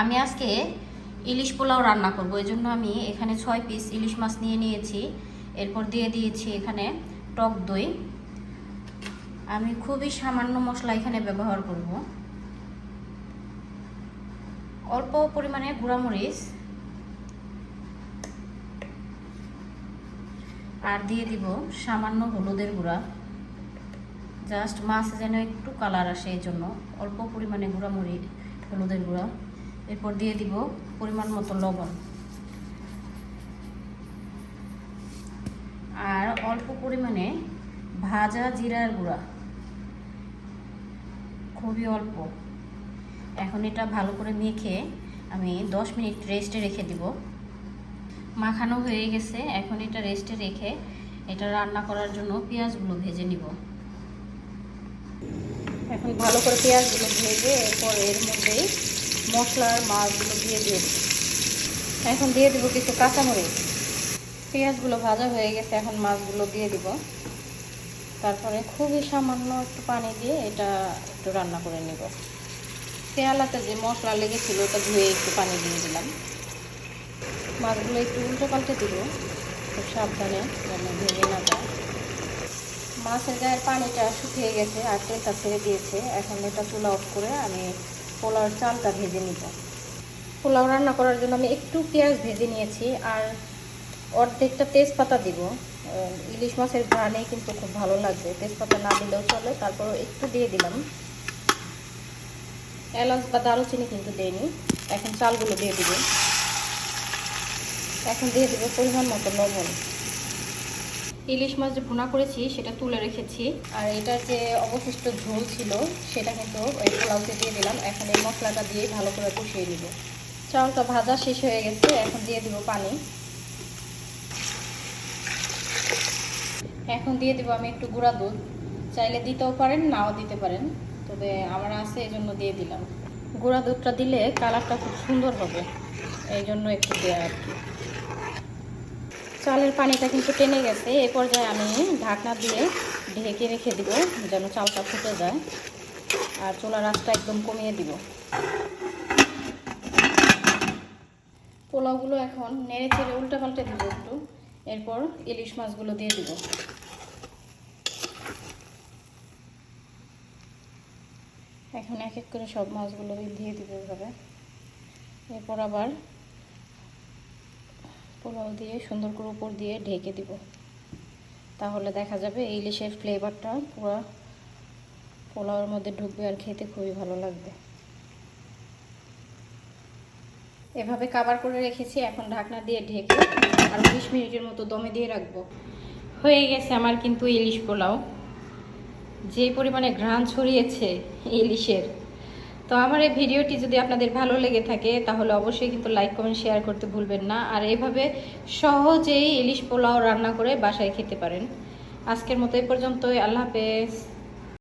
আমি আজকে ইলিশ পোলাও রান্না করব। এই জন্য আমি এখানে ছয় পিস ইলিশ মাছ নিয়ে নিয়েছি। এরপর দিয়ে দিয়েছি এখানে টক দই। আমি খুবই সামান্য মশলা এখানে ব্যবহার করব। অল্প পরিমাণে গুঁড়ামরিচ। আর দিয়ে দিব সামান্য হলুদের গুঁড়া। জাস্ট মাছ যেন একটু কালার আসে, এই জন্য অল্প পরিমাণে গুঁড়ামুড়ি হলুদের গুঁড়া। এরপর দিয়ে দিব পরিমাণ মতো লবণ। আর অল্প পরিমাণে ভাজা জিরার গুঁড়া। খুবই অল্প। এখন এটা ভালো করে মেখে আমি দশ মিনিট রেস্টে রেখে দিব। মাখানো হয়ে গেছে, এখন এটা রেস্টে রেখে এটা রান্না করার জন্য পেঁয়াজগুলো ভেজে নিব। এখন ভালো করে পেঁয়াজগুলো ভেজে এরপর এর মধ্যেই মশলার মাছগুলো দিয়ে দিয়ে দিই এখন দিয়ে দেবো কিছু কাঁচামরিচ। পেঁয়াজগুলো ভাজা হয়ে গেছে, এখন মাছগুলো দিয়ে দিব। তারপরে খুবই সামান্য একটু পানি দিয়ে এটা একটু রান্না করে নেব। পেয়ালাতে যে মশলা লেগেছিল, ওটা ধুয়ে একটু পানি দিয়ে দিলাম। মাছগুলো একটু উল্টো পাল্টে দিব। খুব সাবধানে যেন ভেঙে না যায়। মাছের গায়ের পানিটা শুকিয়ে গেছে আর তেলটা ছেড়ে দিয়েছে। এখন এটা চুলা অফ করে আমি পোলাওর চালটা ভেজে নিব। পোলাও রান্না করার জন্য আমি একটু পেঁয়াজ ভেজে নিয়েছি আর অর্ধেকটা তেজপাতা দিব। ইলিশ মাছের ঘ্রাণে কিন্তু খুব ভালো লাগবে। তেজপাতা না দিলেও চলে, তারপরও একটু দিয়ে দিলাম। এলাচ বা দারুচিনি কিন্তু দেয়নি এখন চালগুলো দিয়ে দিব। এখন দিয়ে দেবো পরিমাণ মতো লবণ। ইলিশ মাছ যে ভুনা করেছি, সেটা তুলে রেখেছি। আর এটার যে অবশিষ্ট ঝোল ছিল, সেটা কিন্তু ওই পোলাওতে দিয়ে দিলাম। এখন এই মশলাটা দিয়ে ভালো করে কষিয়ে নিব। চাউলটা ভাজা শেষ হয়ে গেছে, এখন দিয়ে দিব পানি। এখন দিয়ে দিব আমি একটু গুঁড়া দুধ। চাইলে দিতেও পারেন, নাও দিতে পারেন। তবে আমার আছে এই জন্য দিয়ে দিলাম। গুঁড়া দুধটা দিলে কালারটা খুব সুন্দর হবে। এই জন্য একটু দেওয়া আর কি। চালের পানিটা কিন্তু টেনে গেছে। এই পর্যায়ে আমি ঢাকনা দিয়ে ঢেকে রেখে দিব, যেন চালটা ফুটে যায়। আর চুলার আঁচটা একদম কমিয়ে দিব। পোলাওগুলো এখন নেড়ে চেড়ে উল্টে পাল্টে দিব একটু। এরপর ইলিশ মাছগুলো দিয়ে দিব। এখন এক এক করে সব মাছগুলো দিয়ে দিব এভাবে। এরপর আবার পোলাও দিয়ে, সুন্দর করে উপর দিয়ে ঢেকে দিব। তাহলে দেখা যাবে ইলিশের ফ্লেভারটা পুরো পোলাওয়ের মধ্যে ঢুকবে আর খেতে খুবই ভালো লাগবে। এভাবে কাবার করে রেখেছি, এখন ঢাকনা দিয়ে ঢেকে আর বিশ মিনিটের মতো দমে দিয়ে রাখব। হয়ে গেছে আমার কিন্তু ইলিশ পোলাও। যে পরিমাণে ঘ্রাণ ছড়িয়েছে ইলিশের তো আমার এই ভিডিওটি যদি আপনাদের ভালো লেগে থাকে, তাহলে অবশ্যই কিন্তু লাইক কমেন্ট শেয়ার করতে ভুলবেন না। আর এভাবে সহজেই ইলিশ পোলাও রান্না করে বাসায় খেতে পারেন। আজকের মতো এই পর্যন্তই। আল্লাহ হাফেজ।